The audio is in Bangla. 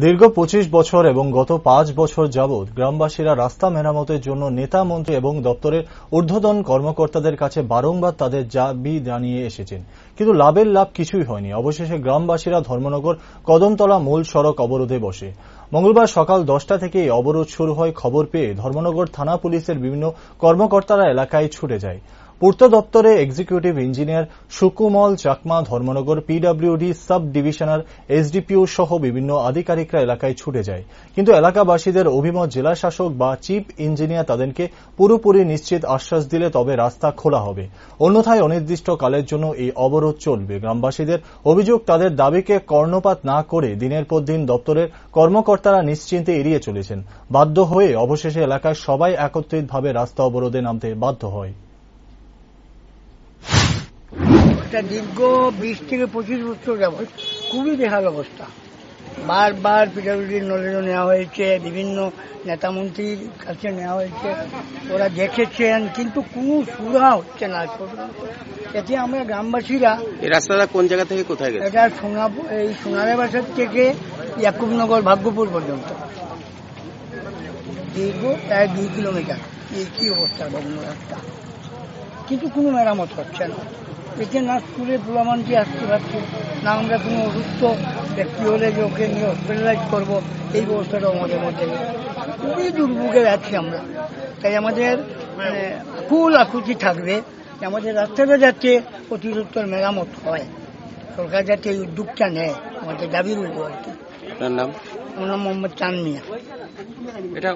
দীর্ঘ পঁচিশ বছর এবং গত পাঁচ বছর যাবৎ গ্রামবাসীরা রাস্তা মেরামতের জন্য নেতা মন্ত্রী এবং দপ্তরের ঊর্ধ্বতন কর্মকর্তাদের কাছে বারংবার তাদের দাবি জানিয়ে এসেছেন। কিন্তু লাভের লাভ কিছুই হয়নি। অবশেষে গ্রামবাসীরা ধর্মনগর কদমতলা মূল সড়ক অবরোধে বসে। মঙ্গলবার সকাল দশটা থেকে অবরোধ শুরু হয়। খবর পেয়ে ধর্মনগর থানা পুলিশের বিভিন্ন কর্মকর্তারা এলাকায় ছুটে যায়। পূর্ত দপ্তরে executive engineer Sukumal Chakma Dharmanagar PWD sub divisional SDPO সহ বিভিন্ন আধিকারিকরা এলাকায় ছুটে যায়। কিন্তু এলাকাবাসীদের অভিমত জেলা শাসক বা চিফ ইঞ্জিনিয়ার তাদেরকে পুরোপুরি নিশ্চিত আশ্বাস দিলে তবে রাস্তা খোলা হবে। অন্যথায় অনির্দিষ্টকালের জন্য এই অবরোধ চলবে। গ্রামবাসীদের অভিযোগ, তাদের দাবিকে কর্ণপাত না করে দিনের পর দিন দপ্তরের কর্মকর্তারা নিশ্চিন্তে এড়িয়ে চলেছেন। বাধ্য হয়ে অবশেষে এলাকার সবাই একত্রিতভাবে রাস্তা অবরোধে নামতে বাধ্য হয়। এটা দীর্ঘ বিশ থেকে পঁচিশ বছর যাবৎ খুবই বেহাল অবস্থা। বারবার পিডাব্লিউডির নলেজও নেওয়া হয়েছে বিভিন্ন নেতামন্ত্রীর কাছে নেওয়া হয়েছে ওরা দেখেছেন কিন্তু কোনো সুরা হচ্ছে না। এতে আমরা গ্রামবাসীরা এই রাস্তাটা কোন জায়গা থেকে কোথায় গেছে? এটা সোনা এই সোনারে বাসার থেকে ইয়াকুবনগর ভাগ্যপুর পর্যন্ত। দীর্ঘ প্রায় দুই কিলোমিটার। এই কি অবস্থা ভগ্ন রাস্তা। কিন্তু কোনো মেরামত হচ্ছে না। এতে না স্কুলে পোলামানটি আসতে পারছে? না আমরা কোনো অসুস্থ ব্যক্তি হলে যে ওকে নিয়ে হসপিটালাইজ করব এই ব্যবস্থাটাও আমাদের মধ্যে খুবই দুর্ভোগে আছি আমরা। তাই আমাদের মানে আকুল আকুতি থাকবে আমাদের রাস্তাটা যাতে অতি সত্তর মেরামত হয়। সরকার যাতে এই উদ্যোগটা নেয় আমাদের দাবি রইল আর কি। আপনার নাম? আমার নাম মোহাম্মদ চান মিয়া এটা